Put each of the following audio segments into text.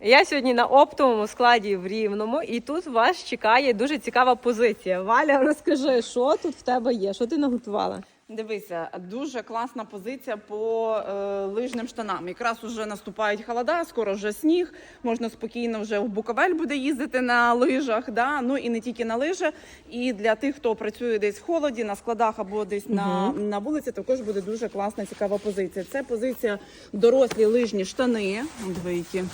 Я сьогодні на оптовому складі в Рівному, і тут вас чекає дуже цікава позиція. Валя, розкажи, що тут в тебе є? Що ти наготувала? Дивися, дуже класна позиція по е, лижним штанам. Якраз уже наступають холода, скоро вже сніг. Можна спокійно вже в Буковель буде їздити на лижах. Да? Ну і не тільки на лижі. І для тих, хто працює десь в холоді, на складах або десь на, на вулиці, також буде дуже класна, цікава позиція. Це позиція дорослі лижні штани. Ви які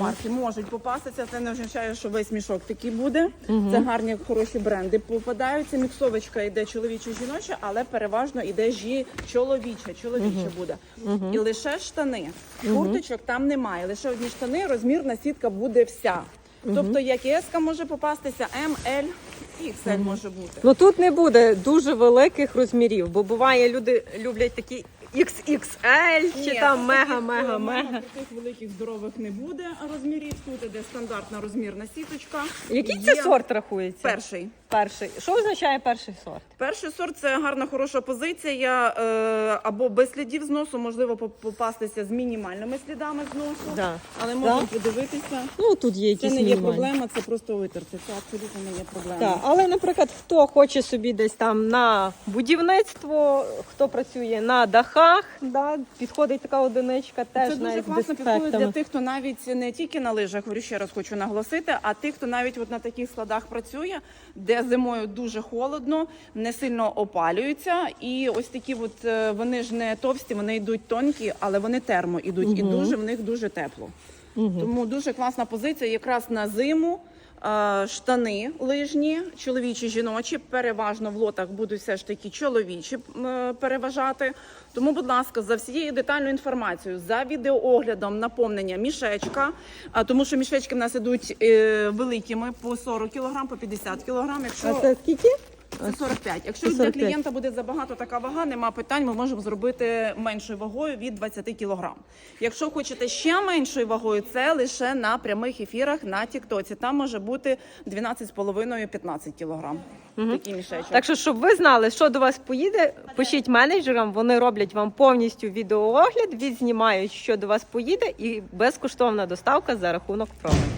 марки можуть попастися. Це не означає, що весь мішок такий буде. Це гарні, хороші бренди попадаються. Міксовочка йде чоловіча жіноча, але переважно йде жі чоловіча. Чоловіча буде. І лише штани. Курточок там немає. Лише одні штани, розмірна сітка буде вся. Тобто, як S може попастися, М, і XL може бути. Ну тут не буде дуже великих розмірів, бо буває, люди люблять такі XXL чи Ні, там мега, таких, мега, е, мега. Таких великих здорових не буде розмірів. Тут іде стандартна розмірна сіточка. Який Є це сорт рахується? Перший. Перший. Що означає перший сорт? Перший сорт це гарна хороша позиція е, або без слідів зносу, можливо, попастися з мінімальними слідами зносу. Да. Але можна Да? подивитися. Ну тут є Це якісь не є мінімальні. проблема, це просто витерти. Це абсолютно не є проблема. Так, але, наприклад, хто хоче собі десь там на будівництво, хто працює на дахах, да, підходить така одиничка, теж Це дуже навіть з класно підходить для дефектами. тих, хто навіть не тільки на лижах, говорю ще раз хочу наголосити, а тих, хто навіть от на таких складах працює, де зимою дуже холодно, не сильно опалюються. І ось такі, от е, вони ж не товсті, вони йдуть тонкі, але вони термо ідуть, і дуже в них дуже тепло. Тому дуже класна позиція, якраз на зиму. Е, Штани лижні, чоловічі, жіночі, переважно в лотах будуть все ж таки чоловічі е, переважати. Тому, будь ласка, за всією детальною інформацією, за відеооглядом наповнення мішечка, а тому що мішечки в нас ідуть е, великими по 40 кг, по 50 кг. Якщо А це скільки? Це 45. Якщо Це для клієнта буде забагато така вага, нема питань. Ми можемо зробити меншою вагою від 20 кг. Якщо хочете ще меншою вагою, це лише на прямих ефірах на Тіктоці. Там може бути 12,5-15 кг. Такий мішечок. Так що, щоб ви знали, що до вас поїде, пишіть менеджерам, вони роблять вам повністю відеоогляд, відзнімають, що до вас поїде, і безкоштовна доставка за рахунок промо.